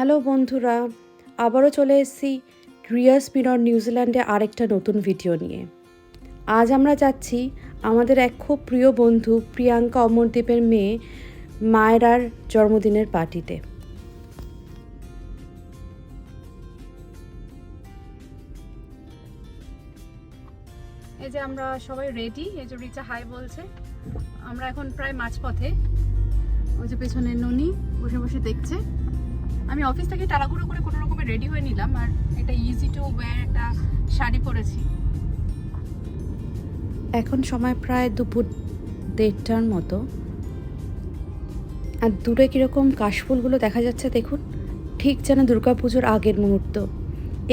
Hello বন্ধুরা, আবারও চলে এসেছি রিয়াস মিরর নিউজিল্যান্ডে আরেকটা নতুন ভিডিও নিয়ে। আজ আমরা যাচ্ছি আমাদের এক খুব প্রিয় বন্ধু প্রিয়াঙ্কা অমরদীপের মেয়ে মায়রার জন্মদিনের পার্টিতে। এই যে আমরা সবাই রেডি এই যে রিচা হাই বলছে। আমরা এখন প্রায় মাঝপথে। ওই যে পেছনে ননি বসে বসে দেখছে। আমি অফিস থেকে তাড়াহুড়ো করে কোনো রকমে রেডি হয়ে নিলাম আর একটা ইজি টু ওয়্যার একটা শাড়ি পরেছি। এখন সময় প্রায় দুপুর দেড়টার মতো। আর দূরে কীরকম কাশফুলগুলো দেখা যাচ্ছে দেখুন, ঠিক যেন দুর্গাপুজোর আগের মুহূর্ত।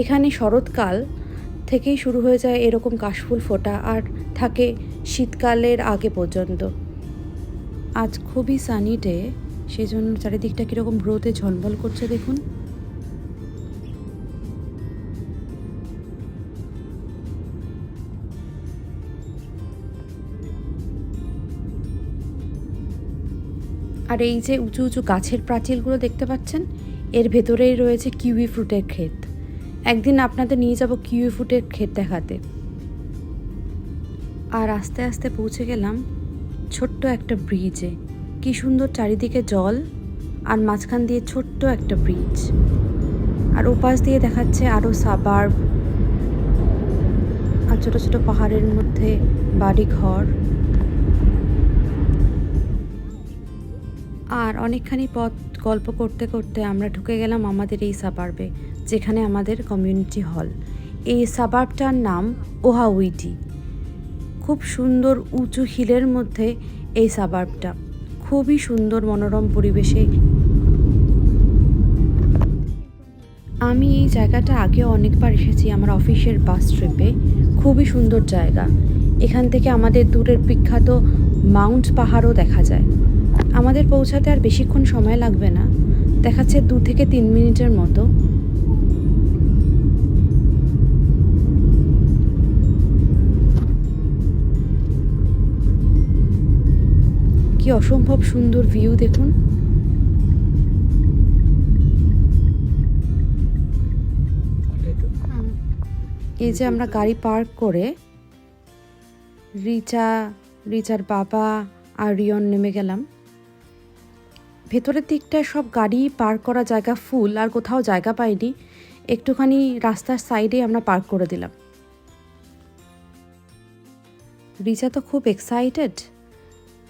এখানে শরৎকাল থেকেই শুরু হয়ে যায় এরকম কাশফুল ফোটা আর থাকে শীতকালের আগে পর্যন্ত। আজ খুবই সানি ডে সেই জন্য চারিদিকটা কীরকম রোদে ঝলমল করছে দেখুন। আর এই যে উঁচু উঁচু গাছের প্রাচীরগুলো দেখতে পাচ্ছেন, এর ভেতরেই রয়েছে কিউই ফ্রুটের ক্ষেত। একদিন আপনাদের নিয়ে যাব কিউই ফ্রুটের ক্ষেত দেখাতে। আর আস্তে আস্তে পৌঁছে গেলাম ছোট্ট একটা ব্রিজে। কি সুন্দর চারিদিকে জল আর মাঝখান দিয়ে ছোট্ট একটা ব্রিজ আর ওপাশ দিয়ে দেখাচ্ছে আরও সাবার্ব আর ছোটো ছোটো পাহাড়ের মধ্যে বাড়ি ঘর আর অনেকখানি পথ গল্প করতে করতে আমরা ঢুকে গেলাম আমাদের এই সাবার্বে যেখানে আমাদের কমিউনিটি হল এই সাবার্বটার নাম ওহাউইটি খুব সুন্দর উঁচু হিলের মধ্যে এই সাবার্বটা খুবই সুন্দর মনোরম পরিবেশে। আমি এই জায়গাটা আগে অনেকবার এসেছি আমার অফিসের বাস ট্রিপে। খুবই সুন্দর জায়গা। এখান থেকে আমাদের দূরের বিখ্যাত মাউন্ট পাহাড়ও দেখা যায়। আমাদের পৌঁছাতে আর বেশিক্ষণ সময় লাগবে না। দেখাচ্ছে দু থেকে তিন মিনিটের মতো। কি অসম্ভব সুন্দর ভিউ দেখুন। এই যে আমরা গাড়ি পার্ক করে রিচা, রিচার বাবা আর রিয়ন নেমে গেলাম। ভেতরের দিকটায় সব গাড়ি পার্ক করা জায়গা ফুল আর কোথাও জায়গা পাইনি। একটুখানি রাস্তার সাইডে আমরা পার্ক করে দিলাম। রিচা তো খুব এক্সাইটেড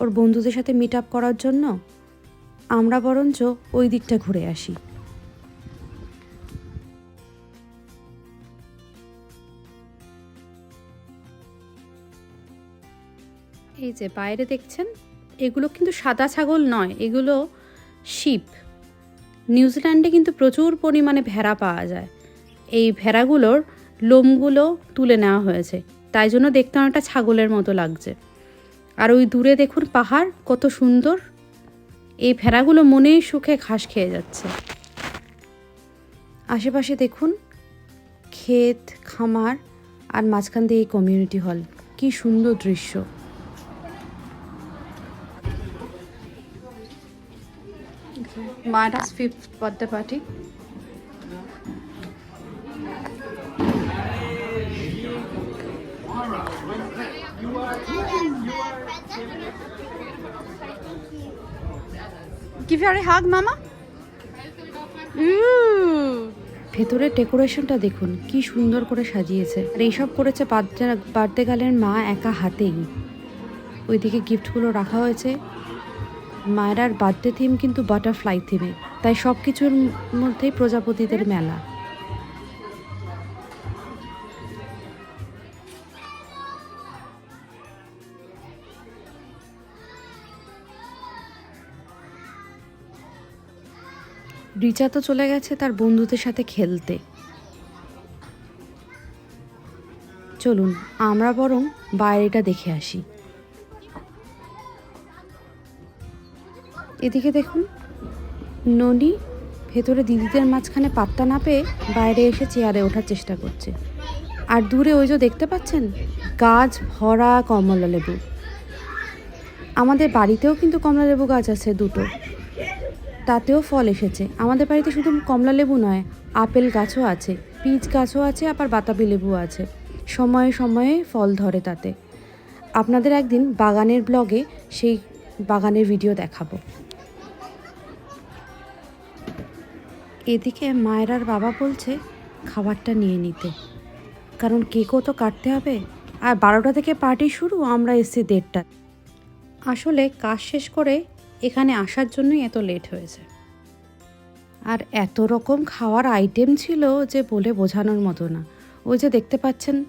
ওর বন্ধুদের সাথে মিট আপ করার জন্য, আমরা বরঞ্চ ওই দিকটা ঘুরে আসি। এই যে বাইরে দেখছেন, এগুলো কিন্তু সাদা ছাগল নয়, এগুলো শিপ। নিউজিল্যান্ডে কিন্তু প্রচুর পরিমাণে ভেড়া পাওয়া যায়। এই ভেড়াগুলোর লোমগুলো তুলে নেওয়া হয়েছে, তাই জন্য দেখতে অনেকটা ছাগলের মতো লাগছে। আর ওই দূরে দেখুন পাহাড়, কত সুন্দর। এই ভেড়াগুলো মনেই সুখে ঘাস খেয়ে যাচ্ছে। আশেপাশে দেখুন ক্ষেত, খামার আর মাঝখান দিয়ে এই কমিউনিটি হল কি সুন্দর দৃশ্য। Mayera's fifth birthday party Give her a hug, Mama. ভেতরের ডেকোরেশনটা দেখুন কি সুন্দর করে সাজিয়েছে। আর এইসব করেছে বার্থডে গার্লের মা একা হাতেই। ওইদিকে গিফটগুলো রাখা হয়েছে। মায়েরার বার্থডে থিম কিন্তু বাটারফ্লাই থিমে। তাই সব কিছুর মধ্যেই প্রজাপতিদের মেলা। রিচা তো চলে গেছে তার বন্ধুদের সাথে খেলতে। চলুন, আমরা বরং বাইরেটা দেখে আসি। এদিকে দেখুন, ননি ভেতরে দিদিদের মাঝখানে পাত্তা না পেয়ে বাইরে এসে চেয়ারে ওঠার চেষ্টা করছে। আর দূরে ওই যে দেখতে পাচ্ছেন, গাছ ভরা কমলা লেবু আমাদের বাড়িতেও কিন্তু কমলা লেবু গাছ আছে দুটো। তাতেও ফল এসেছে। আমাদের বাড়িতে শুধু কমলা লেবু নয়, আপেল গাছও আছে, পিচ গাছও আছে, আবার বাতাবি লেবু আছে। সময়ে সময়ে ফল ধরে তাতে। আপনাদের একদিন বাগানের ব্লগে সেই বাগানের ভিডিও দেখাবো। এদিকে মায়েরার বাবা বলছে, খাবারটা নিয়ে নিতে। কারণ কেকও তো কাটতে হবে। আর বারোটা থেকে পার্টি শুরু, আমরা এসছি দেড়টা আসলে কাজ শেষ করে এখানে আসার জন্যই এত লেট হয়েছে। আর এত রকম খাওয়ার আইটেম ছিল যে বলে বোঝানোর মতো না। ওই যে দেখতে পাচ্ছেন,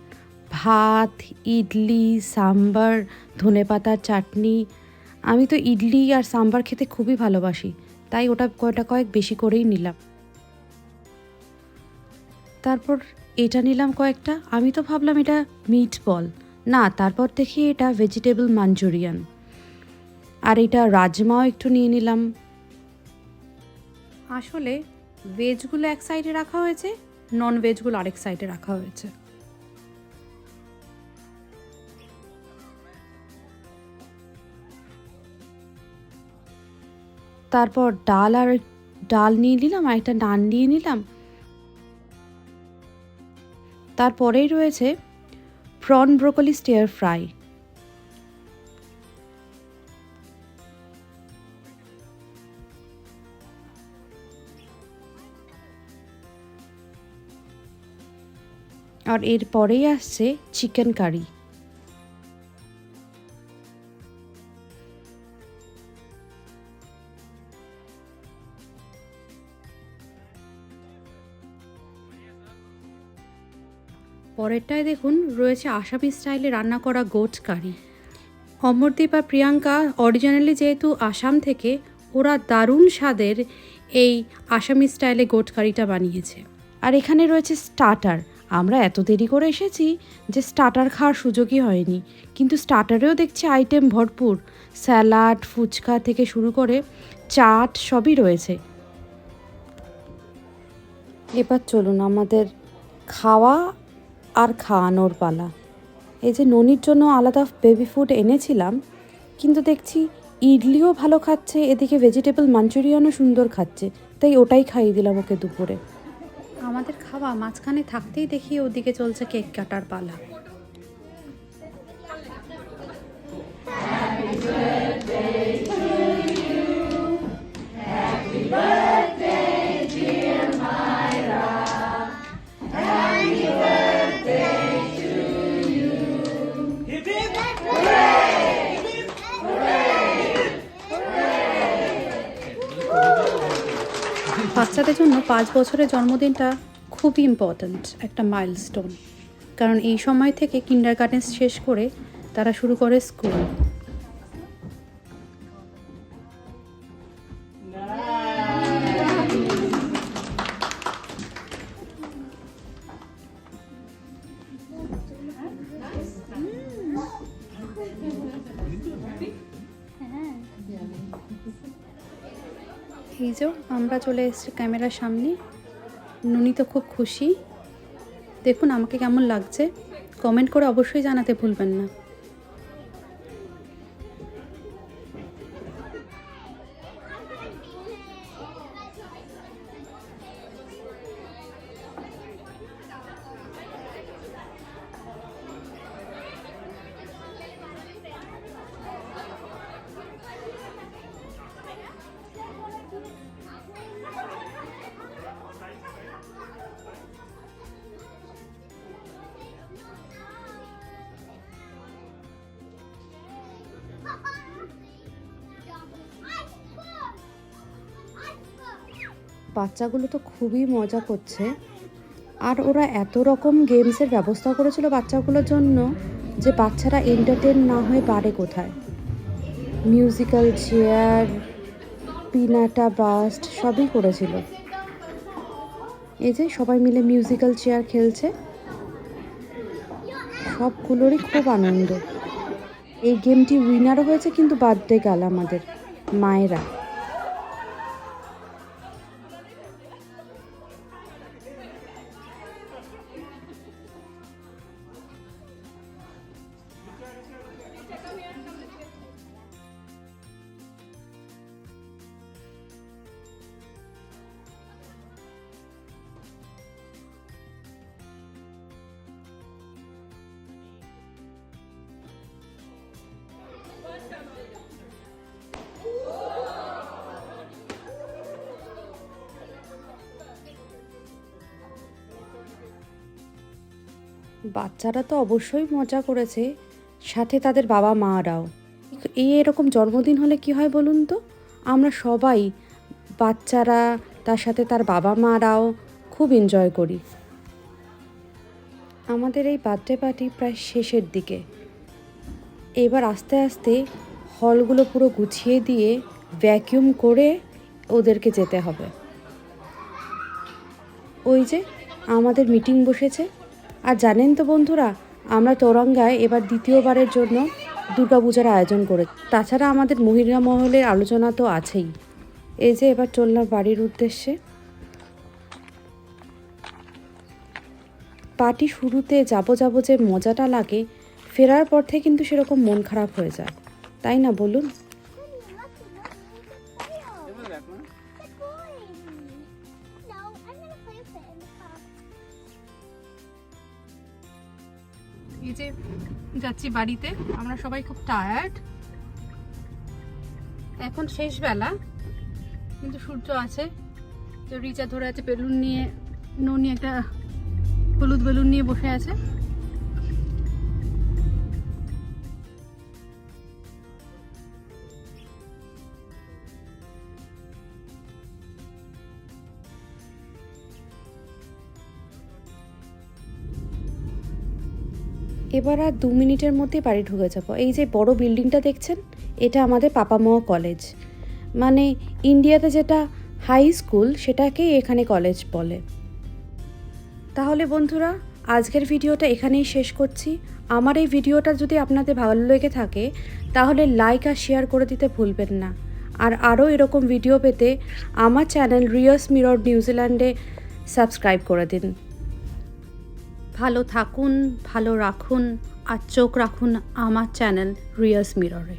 ভাত, ইডলি, সাম্বার ধনেপাতার চাটনি। আমি তো ইডলি আর সাম্বার খেতে খুবই ভালোবাসি, তাই ওটা কয়টা কয়েক বেশি করেই নিলাম। তারপর এটা নিলাম কয়েকটা, আমি তো ভাবলাম এটা মিট বল না, তারপর দেখি এটা ভেজিটেবল মাঞ্চুরিয়ান আর এটা রাজমাও একটু নিয়ে নিলাম। আসলে ভেজগুলো এক সাইডে রাখা হয়েছে নন ভেজগুলো আরেক সাইডে রাখা হয়েছে। তারপর ডাল আর ডাল নিয়ে নিলাম আর একটা নান নিয়ে নিলাম। তারপরেই রয়েছে প্রন ব্রোকলি স্টেয়ার ফ্রাই আর এর পরেই আসছে চিকেন কারি। পরেরটায় দেখুন, রয়েছে আসামি স্টাইলে রান্না করা গোট কারি। অমরদীপ আর প্রিয়াঙ্কা অরিজিনালি যেহেতু আসাম থেকে, ওরা দারুণ স্বাদের এই আসামি স্টাইলে গোট কারিটা বানিয়েছে। আর এখানে রয়েছে স্টার্টার আমরা এত দেরি করে এসেছি যে স্টার্টার খাওয়ার সুযোগই হয়নি। কিন্তু স্টার্টারেও দেখছি আইটেম ভরপুর। স্যালাড ফুচকা থেকে শুরু করে চাট সবই রয়েছে। এবার চলুন আমাদের খাওয়া আর খাওয়ানোর পালা। এই যে ননির জন্য আলাদা বেবি ফুড এনেছিলাম, কিন্তু দেখছি ইডলিও ভালো খাচ্ছে, এদিকে ভেজিটেবল মাঞ্চুরিয়ানও সুন্দর খাচ্ছে, তাই ওটাই খাইয়ে দিলাম ওকে দুপুরে। আমাদের খাওয়া মাঝখানে থাকতেই দেখি ওদিকে চলছে কেক কাটার পালা। পাঁচ বছরের জন্মদিনটা খুবই ইম্পর্ট্যান্ট একটা মাইলস্টোন কারণ এই সময় থেকে কিন্ডার গার্ডেন শেষ করে তারা শুরু করে স্কুল আমরা চলে এসেছি ক্যামেরার সামনে। নুনি তো খুব খুশি। দেখুন, আমাকে কেমন লাগছে। কমেন্ট করে অবশ্যই জানাতে ভুলবেন না। বাচ্চাগুলো তো খুবই মজা করছে। আর ওরা এত রকম গেমসের ব্যবস্থা করেছিল বাচ্চাগুলোর জন্য যে বাচ্চারা এন্টারটেন না হয়ে পারে কোথায়। মিউজিক্যাল চেয়ার পিনাটা বাস্ট সবই করেছিল। এই যে সবাই মিলে মিউজিক্যাল চেয়ার খেলছে। সবগুলোরই খুব আনন্দ। এই গেমটি উইনারও হয়েছে কিন্তু বার্থডে গেল আমাদের মায়েরা। বাচ্চারা তো অবশ্যই মজা করেছে, সাথে তাদের বাবা মারাও। এই এরকম জন্মদিন হলে কি হয় বলুন তো? আমরা সবাই বাচ্চারা, তার সাথে তার বাবা মারাও খুব এনজয় করি। আমাদের এই বার্থডে পার্টি প্রায় শেষের দিকে। এবার আস্তে আস্তে হলগুলো পুরো গুছিয়ে দিয়ে ভ্যাকিউম করে ওদেরকে যেতে হবে। ওই যে আমাদের মিটিং বসেছে। আর জানেন তো বন্ধুরা, আমরা তরঙ্গায় এবার দ্বিতীয়বারের জন্য দুর্গাপূজার আয়োজন করে, তাছাড়া আমাদের মহিলা মহলের আলোচনা তো আছেই। এই যে এবার চললাম বাড়ির উদ্দেশ্যে। পার্টি শুরুতে যাব যাব যে মজাটা লাগে, ফেরার পর থেকে কিন্তু সেরকম মন খারাপ হয়ে যায়। তাই না বলুন? যাচ্ছি বাড়িতে। আমরা সবাই খুব টায়ার্ড এখন শেষ বেলা কিন্তু সূর্য আছে। তো রিচা ধরে আছে বেলুন নিয়ে, ননি একটা হলুদ বেলুন নিয়ে বসে আছে। এবার আর দু মিনিটের মধ্যে বাড়ি ঢুকে যাব। এই যে বড় বিল্ডিংটা দেখছেন, এটা আমাদের পাপামাও কলেজ। মানে ইন্ডিয়াতে যেটা হাই স্কুল সেটাকেই এখানে কলেজ বলে। তাহলে বন্ধুরা, আজকের ভিডিওটা এখানেই শেষ করছি। আমার এই ভিডিওটা যদি আপনাদের ভালো লেগে থাকে, তাহলে লাইক আর শেয়ার করে দিতে ভুলবেন না। আর আরও এরকম ভিডিও পেতে আমার চ্যানেল রিয়াস মিরর নিউজিল্যান্ডে সাবস্ক্রাইব করে দিন। ভালো থাকুন ভালো রাখুন আর চোখ রাখুন আমার চ্যানেল রিয়াস মিররে।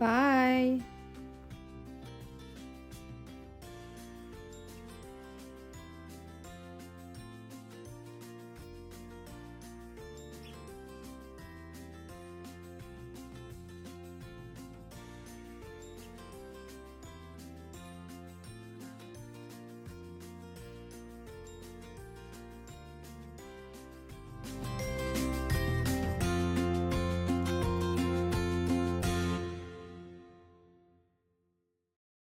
বাই।